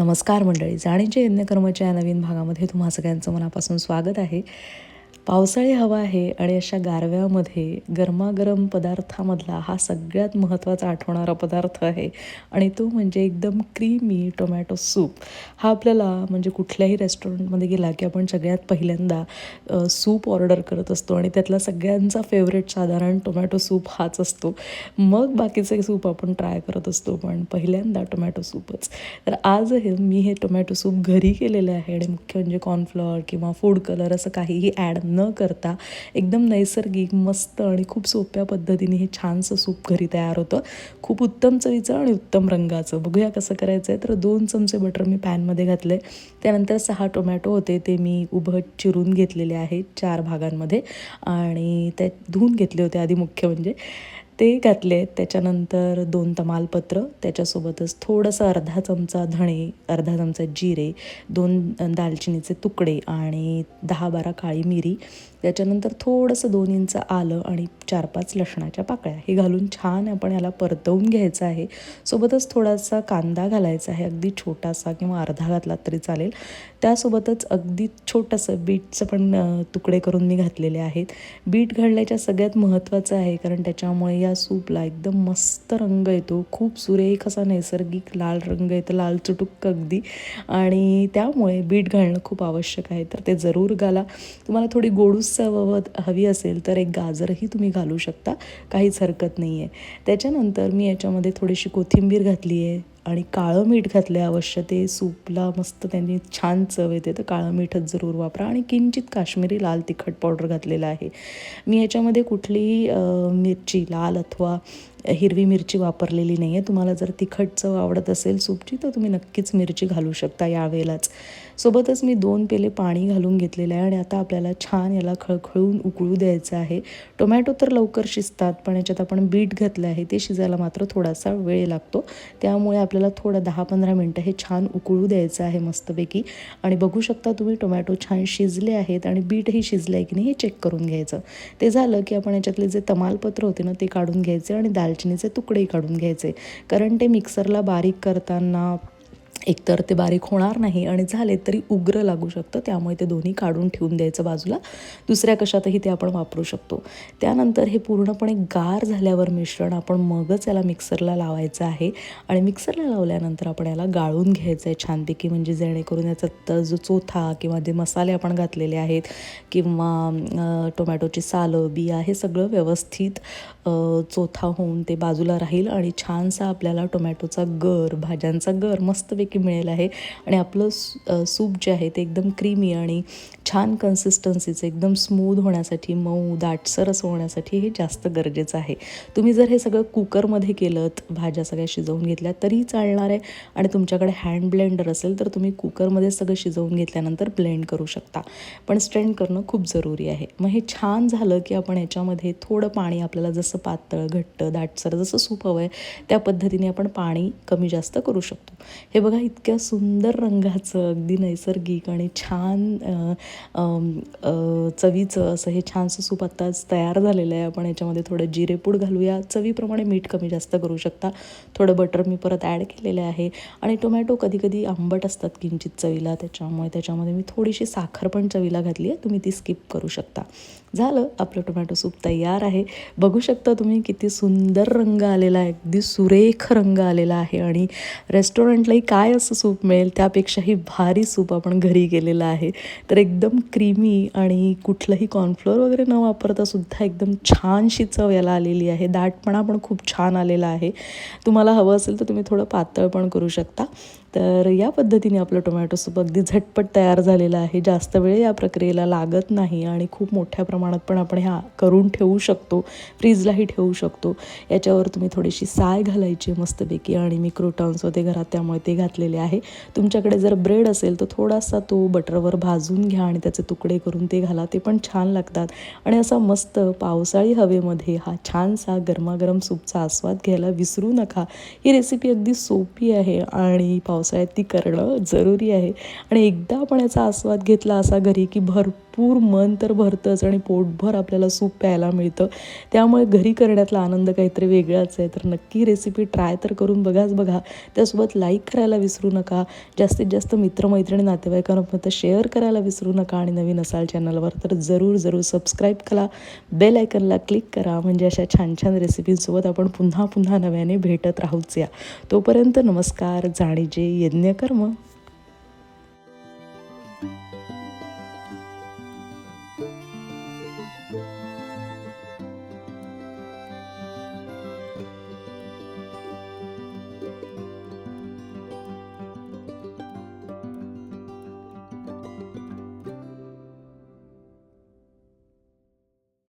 नमस्कार मंडळी. जाणीचे यज्ञकर्मच्या या नवीन भागामध्ये तुम्हा सगळ्यांचं मनापासून स्वागत आहे. पावसाळी हवा आहे आणि अशा गारव्यामध्ये गरमागरम पदार्थामधला हा सगळ्यात महत्त्वाचा आठवणारा पदार्थ आहे. आणि तो म्हणजे एकदम क्रीमी टोमॅटो सूप हा आपल्याला म्हणजे कुठल्याही रेस्टॉरंटमध्ये गेला की आपण सगळ्यात पहिल्यांदा सूप ऑर्डर करत असतो आणि त्यातला सगळ्यांचा फेवरेट साधारण टोमॅटो सूप हाच असतो. मग बाकीचे सूप आपण ट्राय करत असतो पण पहिल्यांदा टोमॅटो सूपच तर आज हे मी हे टोमॅटो सूप घरी केलेलं आहे आणि मुख्य म्हणजे कॉर्नफ्लॉवर किंवा फूड कलर असं काहीही ॲड न करता एकदम नैसर्गिक मस्त आणि खूप सोप्या पद्धतीने हे छानसं सूप घरी तयार होतं. खूप उत्तम चवीचं आणि उत्तम रंगाचं. बघूया कसं करायचं आहे तर दोन चमचे बटर मी पॅनमध्ये घातले त्यानंतर सहा टोमॅटो होते ते मी उभं चिरून घेतलेले आहेत चार भागांमध्ये. आणि ते धुवून घेतले होते आधी मुख्य म्हणजे. ते घातले. आहेत त्याच्यानंतर दोन तमालपत्र त्याच्यासोबतच थोडंसं अर्धा चमचा धणे अर्धा चमचा जिरे दोन दालचिनीचे तुकडे आणि दहा बारा काळी मिरी. त्याच्यानंतर थोडंसं दोन इंच आलं आणि चार पाच लसणाच्या पाकळ्या. हे घालून छान आपण याला परतवून घ्यायचं आहे. सोबतच थोडासा कांदा घालायचा आहे. अगदी छोटासा किंवा अर्धा घातला तरी चालेल. त्यासोबतच अगदी छोटंसं बीटचं पण तुकडे करून मी घातलेले आहेत. बीट घालण्याच्या सगळ्यात महत्त्वाचं आहे कारण त्याच्यामुळे या सूपला एकदम मस्त रंग येतो. खूप सुरेख असा नैसर्गिक लाल रंग येतो लाल चुटुक्क अगदी. आणि त्यामुळे बीट घालणं खूप आवश्यक आहे. तर ते जरूर घाला. तुम्हाला थोडी गोडूस चव हवी असेल तर एक गाजरही तुम्ही घालू शकता. काहीच हरकत नाही आहे त्याच्यानंतर मी याच्यामध्ये थोडीशी कोथिंबीर घातली आहे आणि काळं मीठ घातलं आहे अवश्य. ते सूपला मस्त त्यांनी छान चव येते. तर काळं मीठच जरूर वापरा. आणि किंचित काश्मीरी लाल तिखट पावडर घातलेला आहे. मी याच्यामध्ये कुठलीही मिरची लाल अथवा हिरवी मिरची वापरलेली नाही आहे तुम्हाला जर तिखट चव आवडत असेल सूपची तर तुम्ही नक्कीच मिरची घालू शकता यावेळेलाच. सोबतच मी दोन पेले पाणी घालून घेतलेलं आहे आणि आता आपल्याला छान याला खळखळून उकळू द्यायचं आहे. टोमॅटो तर लवकर शिजतात पण याच्यात आपण बीट घातलं आहे ते शिजायला मात्र थोडासा वेळ लागतो. त्यामुळे आपल्याला थोडं दहा पंधरा मिनटं हे छान उकळू द्यायचं आहे मस्तपैकी. आणि बघू शकता तुम्ही टोमॅटो छान शिजले आहेत आणि बीटही शिजलं आहे की नाही हे चेक करून घ्यायचं. ते झालं की आपण याच्यातले जे तमालपत्र होते ना ते काढून घ्यायचे आणि दालचिनीचे तुकडेही काढून घ्यायचे. कारण ते मिक्सरला बारीक करताना एकतर ते बारीक होणार नाही आणि झाले तरी उग्र लागू शकतं. त्यामुळे ते दोन्ही काढून ठेवून द्यायचं बाजूला. दुसऱ्या कशातही ते आपण वापरू शकतो. त्यानंतर हे पूर्णपणे गार झाल्यावर मिश्रण आपण मगच याला मिक्सरला लावायचं आहे. आणि मिक्सरला लावल्यानंतर आपण याला गाळून घ्यायचं आहे छानपैकी. म्हणजे जेणेकरून याचा तर जो चोथा किंवा जे मसाले आपण घातलेले आहेत किंवा टोमॅटोची सालं बिया हे सगळं व्यवस्थित चोथा होऊन ते बाजूला राहील. आणि छानसा आपल्याला टोमॅटोचा गर भाज्यांचा गर मस्तपैकी मिळेल आहे. आणि आपलं सूप जे आहे ते एकदम क्रीमी आणि छान कन्सिस्टन्सीचं एकदम स्मूथ होण्यासाठी मऊ दाटसर असं होण्यासाठी हे जास्त गरजेचं आहे. तुम्ही जर हे सगळं कुकरमध्ये केलं भाज्या सगळ्या शिजवून घेतल्या तरी चालणार आहे. आणि तुमच्याकडे हँड ब्लेंडर असेल तर तुम्ही कुकरमध्ये सगळं शिजवून घेतल्यानंतर ब्लेंड करू शकता. पण स्ट्रेंड करणं खूप जरुरी आहे. मग हे छान झालं की आपण याच्यामध्ये थोडं पाणी आपल्याला जसं पातळ घट्ट दाटसर जसं सूप हवं आहे त्या पद्धतीने आपण पाणी कमी जास्त करू शकतो. हे बघा इतक्या सुंदर रंगाचं अगदी नैसर्गिक आणि छान चवीचं असं हे छानसं सूप आत्ताच तयार झालेलं आहे. आपण याच्यामध्ये थोडं जिरेपूड घालूया. चवीप्रमाणे मीठ कमी जास्त करू शकता. थोडं बटर मी परत ॲड केलेलं आहे. आणि टोमॅटो कधीकधी आंबट असतात किंचित चवीला. त्याच्यामुळे त्याच्यामध्ये मी थोडीशी साखर पण चवीला घातली आहे. तुम्ही ती स्किप करू शकता. झालं. आपलं टोमॅटो सूप तयार आहे. बघू शकता तुम्ही किती सुंदर रंग आलेला आहे. अगदी सुरेख रंग आलेला आहे. आणि रेस्टॉरंटलाही काय असं सूप मिळेल? त्यापेक्षाही भारी सूप आपण घरी केलेलं आहे. तर एकदम क्रीमी आणि कुठलंही कॉर्नफ्लोअर वगैरे न वापरता सुद्धा एकदम छानशी चव याला आलेली आहे. दाटपणा पण खूप छान आलेला आहे. तुम्हाला हवं असेल तर तुम्ही थोडं पातळ पण करू शकता. तर या पद्धतीने आपलं टोमॅटो सूप अगदी झटपट तयार झालेलं आहे. जास्त वेळ या प्रक्रियेला लागत नाही आणि खूप मोठ्या प्रमाणात पण आपण ह्या करून ठेवू शकतो फ्रीजलाही ठेवू शकतो. याच्यावर तुम्ही थोडीशी साय घालायची मस्तपैकी आणि मी क्रोटॉन्स होते घरात त्यामुळे ते घातलेले आहे. तुमच्याकडे जर ब्रेड असेल तर थोडासा तो बटरवर भाजून घ्या आणि त्याचे तुकडे करून ते घाला. ते पण छान लागतात. आणि असा मस्त पावसाळी हवेमध्ये हा छानसा गरमागरम सूपचा आस्वाद घ्यायला विसरू नका. ही रेसिपी अगदी सोपी आहे आणि पाव पावसाळ्यात ती करणं जरुरी आहे. आणि एकदा आपण याचा आस्वाद घेतला असा घरी की भरपूर मन तर भरतंच आणि पोटभर आपल्याला सूप प्यायला मिळतं. त्यामुळे घरी करण्यातला आनंद काहीतरी वेगळाच आहे. तर नक्की रेसिपी ट्राय तर करून बघाच बघा. त्यासोबत लाईक करायला विसरू नका. जास्तीत जास्त मित्रमैत्रिणी नातेवाईकांपर्यंत शेअर करायला विसरू नका. आणि नवीन असाल चॅनलवर तर जरूर जरूर सबस्क्राईब करा. बेल आयकनला क्लिक करा. म्हणजे अशा छान छान रेसिपींसोबत आपण पुन्हा पुन्हा नव्याने भेटत राहूच या. तोपर्यंत नमस्कार. जाणीजे. यज्ञकर्म